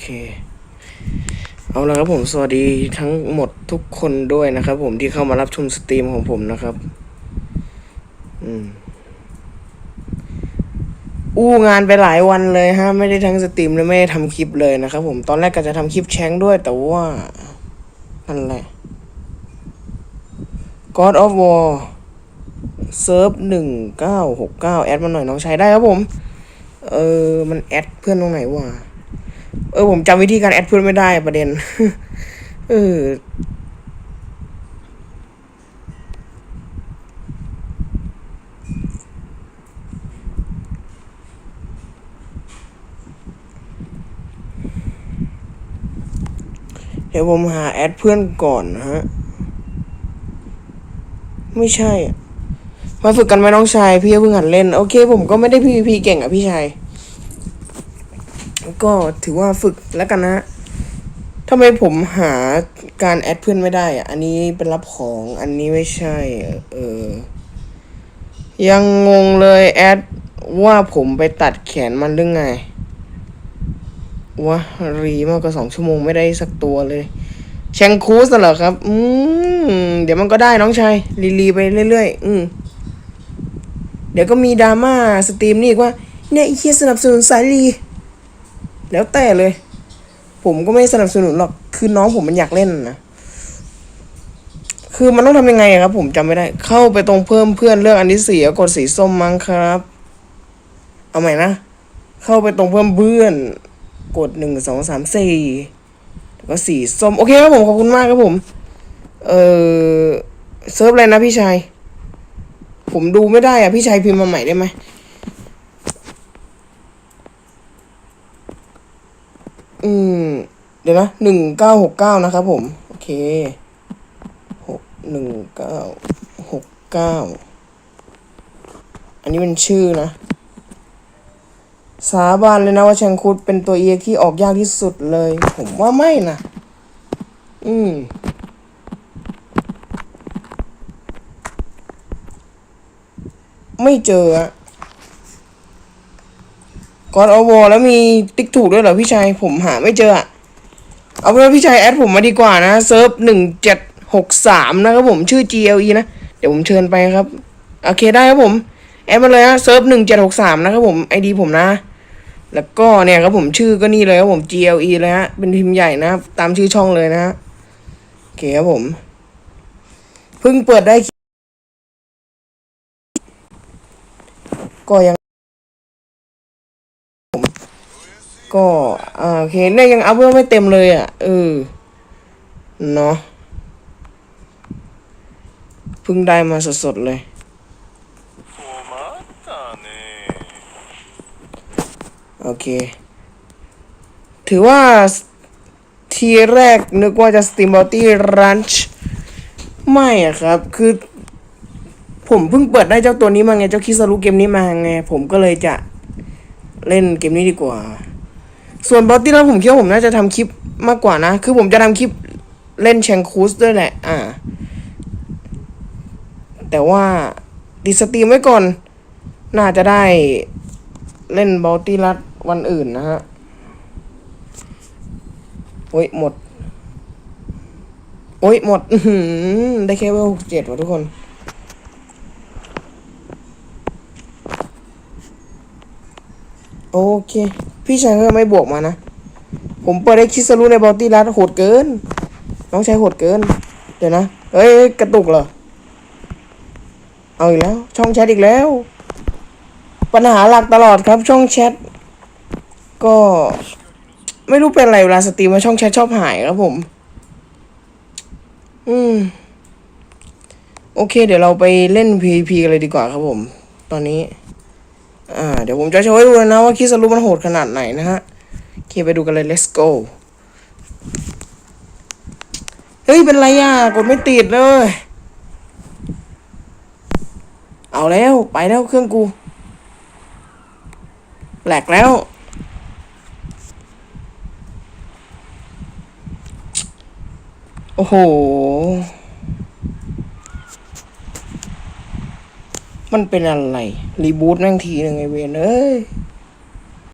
เคเอาละครับผมสวัสดีทั้งหมดทุกคนด้วยนะครับ ผมที่เข้ามารับชมสตรีมของผมนะครับ อืมอู้งานไปหลายวันเลยฮะ ไม่ได้ทั้งสตรีมและไม่ได้ทำคลิปเลยนะครับ ผมตอนแรกก็จะทำคลิปแชงด้วย แต่ว่านั่นแหละ God of War เซิร์ฟหนึ่งเก้าหกเก้าแอดมาหน่อยน้องชายได้ครับผม เออ มันแอดเพื่อนตรงไหนวะ เออผมจำวิธีการแอดเพื่อนไม่ได้ประเด็น เออเดี๋ยวผมหาแอดเพื่อนก่อนนะฮะ ไม่ใช่ มาฝึกกันไหมน้องชาย พี่เพิ่งหัดเล่น โอเค ผมก็ไม่ได้ PVP เก่งอะพี่ชาย ก็ถือว่าฝึกแล้วกันนะทำไมผมหาการแอดเพื่อนไม่ได้อะอันนี้เป็นรับของอันนี้ไม่ใช่ เออ ยังงงเลยแอดว่าผมไปตัดแขนมันหรือไงวะรีมากกว่าสองชั่วโมงไม่ได้สักตัวเลย แชงคูสน่ะเหรอครับ อืม เดี๋ยวมันก็ได้น้องชายรีรีไปเรื่อยๆ อืม เดี๋ยวก็มีดราม่าสตรีมนี่อีกว่า เนี่ยไอ้เฮียสนับสนุนสายรี แล้วแต่เลย ผมก็ไม่สนับสนุนหรอก คือน้องผมมันอยากเล่นนะคือมันต้องทำยังไงครับ ผมจำไม่ได้ เข้าไปตรงเพิ่มเพื่อนเลือกอันที่สี่กดสีส้มมั้งครับ เอาใหม่นะ เข้าไปตรงเพิ่มเพื่อน กดหนึ่งสองสามสี่แล้วก็สีส้ม โอเคครับผมขอบคุณมากครับผม เออเซิร์ฟอะไรนะพี่ชาย ผมดูไม่ได้อะพี่ชายพิมพ์มาใหม่ได้ไหม อืม เดี๋ยวนะหนึ่งเก้าหกเก้านะครับผม โอเคหกหนึ่งเก้าหกเก้าอันนี้เป็นชื่อนะ สาบานเลยนะว่าแชงคุดเป็นตัวเอกที่ออกยากที่สุดเลย ผมว่าไม่นะ อืมไม่เจออะ กอนอวแล้วมีติ๊กถูกด้วยเหรอพี่ชายผมหาไม่เจออะเอาเป็นว่าพี่ชายแอดผมมาดีกว่านะเซิร์ฟหนึ่งเจ็ดหกสามนะครับผมชื่อ GLE นะ เดี๋ยวผมเชิญไปครับ โอเคได้ครับผม แอดมาเลยนะเซิร์ฟหนึ่งเจ็ดหกสามนะครับผมไอดีผมนะ แล้วก็เนี่ยครับผมชื่อก็นี่เลยครับผม GLE เลยฮะเป็นพิมพ์ใหญ่นะ ตามชื่อช่องเลยนะฮะโอเคครับผมเพิ่งเปิดได้ก็ยังผม ก็โอเคเนี่ยยังอัพเวลไม่เต็มเลยอะเออเนาะพึ่งได้มาสดๆเลยโอเค ถือว่าทีแรกนึกว่าจะสตีมบอตตี้รันช์ไม่อะครับ คือ ผมเพิ่งเปิดได้เจ้าตัวนี้มาไง เจ้าคิสรุเกมนี้มาไง ผมก็เลยจะเล่นเกมนี้ดีกว่า ส่วนบอตตี้แล้วผมคิดว่าผมน่าจะทำคลิปมากกว่านะ คือผมจะทำคลิปเล่นแชงคูสด้วยแหละ อ่า แต่ว่าดิสตรีมไว้ก่อน น่าจะได้เล่นบอลตี้รัดวันอื่นนะฮะโอ้ยหมด โอ้ยหมดหได้แค่เวลหกเจ็ดว่ะทุกคน โอเค พี่ชายก็ไม่บวกมานะ ผมเปิดได้คิสรู้ในบอลตี้รัดโหดเกิน น้องชายโหดเกิน เดี๋ยวนะเฮ้ยกระตุกเหรอ เอาอีกแล้ว ช่องแชทอีกแล้ว ปัญหาหลักตลอดครับ ช่องแชท ก็ ไม่รู้เป็นอะไรเวลาสตรีมมาช่องแชทชอบหายครับผม อืม โอเค เดี๋ยวเราไปเล่น PVP กันเลยดีกว่าครับผม ตอนนี้ อ่าเดี๋ยวผมจะโชว์ให้ดูนะว่าคิสรุมันโหดขนาดไหนนะฮะโอเคไปดูกันเลย let's go เฮ้ย เป็นไรอะ กดไม่ติดเลย เอาแล้ว ไปแล้วเครื่องกู แหลกแล้ว โอ้โห มันเป็นอะไร รีบูตแม่งทีหนึ่งไอเวนเอ้ย